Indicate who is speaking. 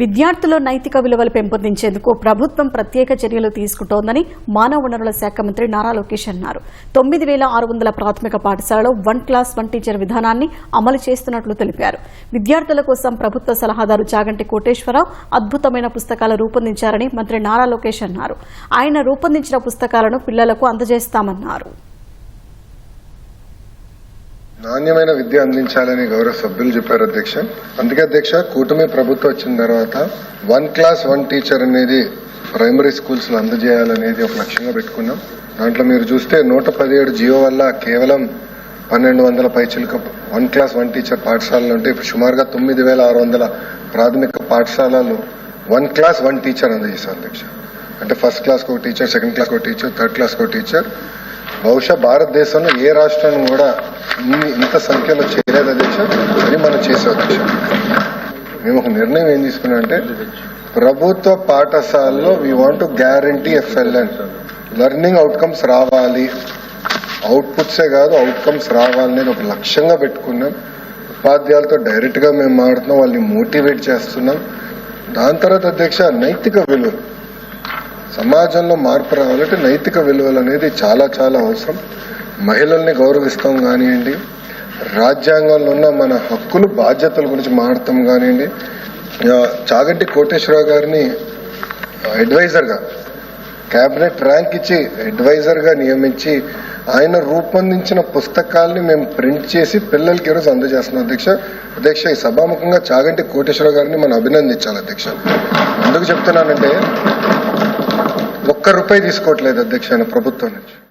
Speaker 1: విద్యార్థుల నైతిక విలువలు పెంపొందించేందుకు ప్రభుత్వం ప్రత్యేక చర్యలు తీసుకుంటోందని మానవ వనరుల శాఖ మంత్రి నారా లోకేష్ అన్నారు. తొమ్మిది వేల ఆరు వందల ప్రాథమిక పాఠశాలలో వన్ క్లాస్ వన్ టీచర్ విధానాన్ని అమలు చేస్తున్నట్లు తెలిపారు. విద్యార్థుల కోసం ప్రభుత్వ సలహాదారు చాగంటి కోటేశ్వరరావు అద్భుతమైన పుస్తకాలు రూపొందించారని మంత్రి నారా లోకేష్ అన్నారు. ఆయన రూపొందించిన పుస్తకాలను పిల్లలకు అందజేస్తామన్నారు.
Speaker 2: నాణ్యమైన విద్య అందించాలని గౌరవ సభ్యులు చెప్పారు అధ్యక్ష. అందుకే అధ్యక్ష కూటమి ప్రభుత్వం వచ్చిన తర్వాత వన్ క్లాస్ వన్ టీచర్ అనేది ప్రైమరీ స్కూల్స్లో అందజేయాలనేది ఒక లక్ష్యంగా పెట్టుకున్నాం. దాంట్లో మీరు చూస్తే నూట పదిహేడు జియో వల్ల కేవలం పన్నెండు వందల పైచిలుక వన్ క్లాస్ వన్ టీచర్ పాఠశాలలు ఉంటే ఇప్పుడు సుమారుగా తొమ్మిది వేల ఆరు వందల ప్రాథమిక పాఠశాలలు వన్ క్లాస్ వన్ టీచర్ అందజేశారు అధ్యక్ష. అంటే ఫస్ట్ క్లాస్కి ఒక టీచర్ సెకండ్ క్లాస్ ఒక టీచర్ థర్డ్ క్లాస్ ఒక టీచర్ బహుశా భారతదేశంలో ఏ రాష్ట్రం కూడా ఇన్ని ఇంత సంఖ్యలో చేయలేదు అధ్యక్ష అని మనం చేసే అధ్యక్ష మేము ఒక నిర్ణయం ఏం తీసుకున్నాం అంటే ప్రభుత్వ పాఠశాలలో we want to guarantee FLN learning outcomes రావాలి. అవుట్పుట్సే కాదు అవుట్కమ్స్ రావాలనేది ఒక లక్ష్యంగా పెట్టుకున్నాం. ఉపాధ్యాయులతో డైరెక్ట్గా మేము మాడుతున్నాం వాళ్ళని మోటివేట్ చేస్తున్నాం. దాని తర్వాత అధ్యక్ష నైతిక విలువలు సమాజంలో మార్పు రావాలంటే నైతిక విలువలు అనేది చాలా చాలా అవసరం. మహిళల్ని గౌరవిస్తాం కానివ్వండి రాజ్యాంగంలో ఉన్న మన హక్కులు బాధ్యతల గురించి మాట్లాడతాం కానివ్వండి చాగంటి కోటేశ్వరరావు గారిని అడ్వైజర్గా క్యాబినెట్ ర్యాంక్ ఇచ్చి అడ్వైజర్గా నియమించి ఆయన రూపొందించిన పుస్తకాల్ని మేము ప్రింట్ చేసి పిల్లలకి ఈరోజు అందజేస్తున్నాం అధ్యక్ష. అధ్యక్ష ఈ సభాముఖంగా చాగంటి కోటేశ్వర గారిని మనం అభినందించాలి అధ్యక్ష. ఎందుకు చెప్తున్నానంటే ఒక్క రూపాయి తీసుకోవట్లేదు అధ్యక్ష ప్రభుత్వం నుంచి.